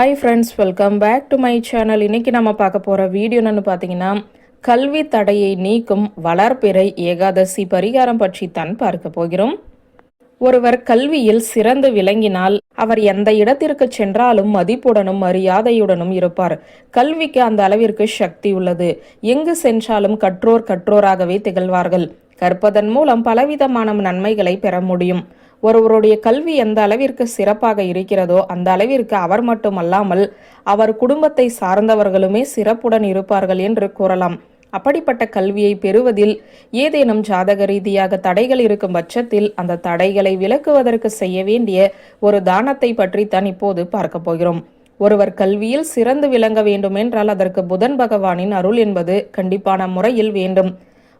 Hi friends welcome back to my channel இன்னைக்கு நம்ம பார்க்க போகிற வீடியோ என்னென்னு பார்த்தீங்கன்னா கல்வி தடையை நீக்கும் வளர்பிறை ஏகாதசி பரிகாரம் பற்றி தான் பார்க்க போகிறோம். ஒருவர் கல்வியில் சிறந்து விளங்கினால் அவர் எந்த இடத்திற்கு சென்றாலும் மதிப்புடனும் மரியாதையுடனும் இருப்பார். கல்விக்கு அந்த அளவிற்கு சக்தி உள்ளது. எங்கு சென்றாலும் கற்றோர் கற்றோராகவே திகழ்வார்கள். கற்பதன் மூலம் பலவிதமான நன்மைகளை பெற முடியும். ஒருவருடைய கல்வி எந்த அளவிற்கு சிறப்பாக இருக்கிறதோ அந்த அளவிற்கு அவர் மட்டுமல்லாமல் அவர் குடும்பத்தை சார்ந்தவர்களுமே சிறப்புடன் இருப்பார்கள் என்று கூறலாம். அப்படிப்பட்ட கல்வியை பெறுவதில் ஏதேனும் ஜாதக ரீதியாக தடைகள் இருக்கும் பட்சத்தில் அந்த தடைகளை விலக்குவதற்கு செய்ய வேண்டிய ஒரு தானத்தை பற்றி தான் இப்போது பார்க்க போகிறோம். ஒருவர் கல்வியில் சிறந்து விளங்க வேண்டுமென்றால் அதற்கு புதன் பகவானின் அருள் என்பது கண்டிப்பான முறையில் வேண்டும்.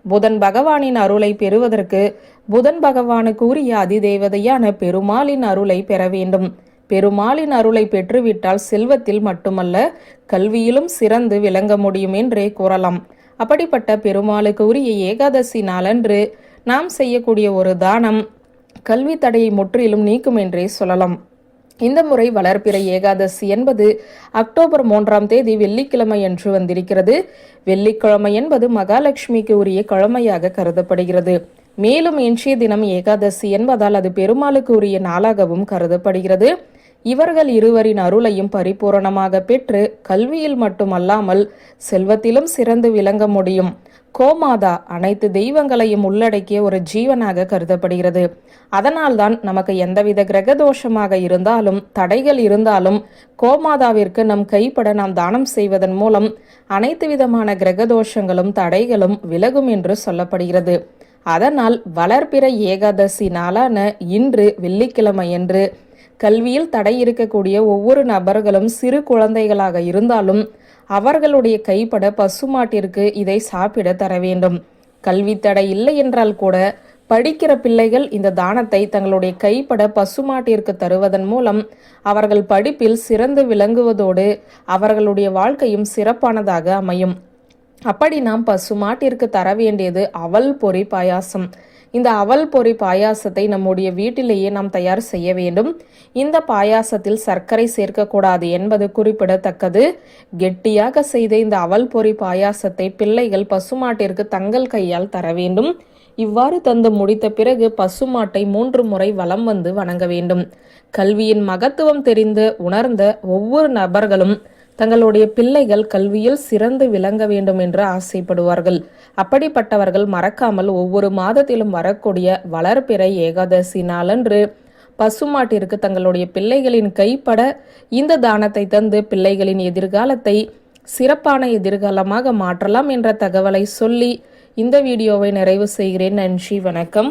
புதன் பகவானின் அருளை பெறுவதற்கு புதன் பகவானுக்கு உரிய அதிதேவதையான பெருமாளின் அருளை பெற வேண்டும். பெருமாளின் அருளை பெற்றுவிட்டால் செல்வத்தில் மட்டுமல்ல கல்வியிலும் சிறந்து விளங்க முடியும் என்றே கூறலாம். அப்படிப்பட்ட பெருமாளுக்கு உரிய ஏகாதசி நாளன்று நாம் செய்யக்கூடிய ஒரு தானம் கல்வி தடையை முற்றிலும் நீக்கும் என்றே சொல்லலாம். இந்த முறை வளர்ப்பிறை ஏகாதசி என்பது அக்டோபர் மூன்றாம் தேதி வெள்ளிக்கிழமை என்று வந்திருக்கிறது. வெள்ளிக்கிழமை என்பது மகாலட்சுமிக்கு உரிய கிழமையாக கருதப்படுகிறது. மேலும் இன்றைய தினம் ஏகாதசி என்பதால் அது பெருமாளுக்கு உரிய நாளாகவும் கருதப்படுகிறது. இவர்கள் இருவரின் அருளையும் பரிபூரணமாக பெற்று கல்வியில் மட்டுமல்லாமல் செல்வத்திலும் சிறந்து விளங்க முடியும். கோமாதா அனைத்து தெய்வங்களையும் உள்ளடக்கிய ஒரு ஜீவனாக கருதப்படுகிறது. அதனால்தான் நமக்கு எந்தவித கிரக தோஷமாக இருந்தாலும் தடைகள் இருந்தாலும் கோமாதாவிற்கு நம் கைப்பட நாம் தானம் செய்வதன் மூலம் அனைத்து விதமான கிரக தோஷங்களும் தடைகளும் விலகும் என்று சொல்லப்படுகிறது. அதனால் வளர்பிற ஏகாதசி நாளான இன்று வெள்ளிக்கிழமை என்று கல்வியில் தடை இருக்கக்கூடிய ஒவ்வொரு நபர்களும் சிறு குழந்தைகளாக இருந்தாலும் அவர்களுடைய கைப்பட பசுமாட்டிற்கு இதை சாப்பிட தர வேண்டும். கல்வி தடை இல்லை என்றால் கூட படிக்கிற பிள்ளைகள் இந்த தானத்தை தங்களுடைய கைப்பட பசுமாட்டிற்கு தருவதன் மூலம் அவர்கள் படிப்பில் சிறந்து விளங்குவதோடு அவர்களுடைய வாழ்க்கையும் சிறப்பானதாக அமையும். அப்படி நாம் பசுமாட்டிற்கு தர வேண்டியது அவல் பொறி பாயாசம். இந்த அவல் பொறி பாயாசத்தை நம்முடைய வீட்டிலேயே நாம் தயார் செய்ய வேண்டும். இந்த பாயாசத்தில் சர்க்கரை சேர்க்கக்கூடாது என்பது குறிப்பிடத்தக்கது. கெட்டியாக செய்த இந்த அவல் பொறி பாயாசத்தை பிள்ளைகள் பசுமாட்டிற்கு தங்கள் கையால் தர வேண்டும். இவ்வாறு தந்து முடித்த பிறகு பசுமாட்டை மூன்று முறை வலம் வந்து வணங்க வேண்டும். கல்வியின் மகத்துவம் தெரிந்து உணர்ந்த ஒவ்வொரு நபர்களும் தங்களுடைய பிள்ளைகள் கல்வியில் சிறந்து விளங்க வேண்டும் என்று ஆசைப்படுவார்கள். அப்படிப்பட்டவர்கள் மறக்காமல் ஒவ்வொரு மாதத்திலும் வரக்கூடிய வளர்பிறை ஏகாதசி நாளன்று பசுமாட்டிற்கு தங்களுடைய பிள்ளைகளின் கைப்பட இந்த தானத்தை தந்து பிள்ளைகளின் எதிர்காலத்தை சிறப்பான எதிர்காலமாக மாற்றலாம் என்ற தகவலை சொல்லி இந்த வீடியோவை நிறைவு செய்கிறேன். நன்றி வணக்கம்.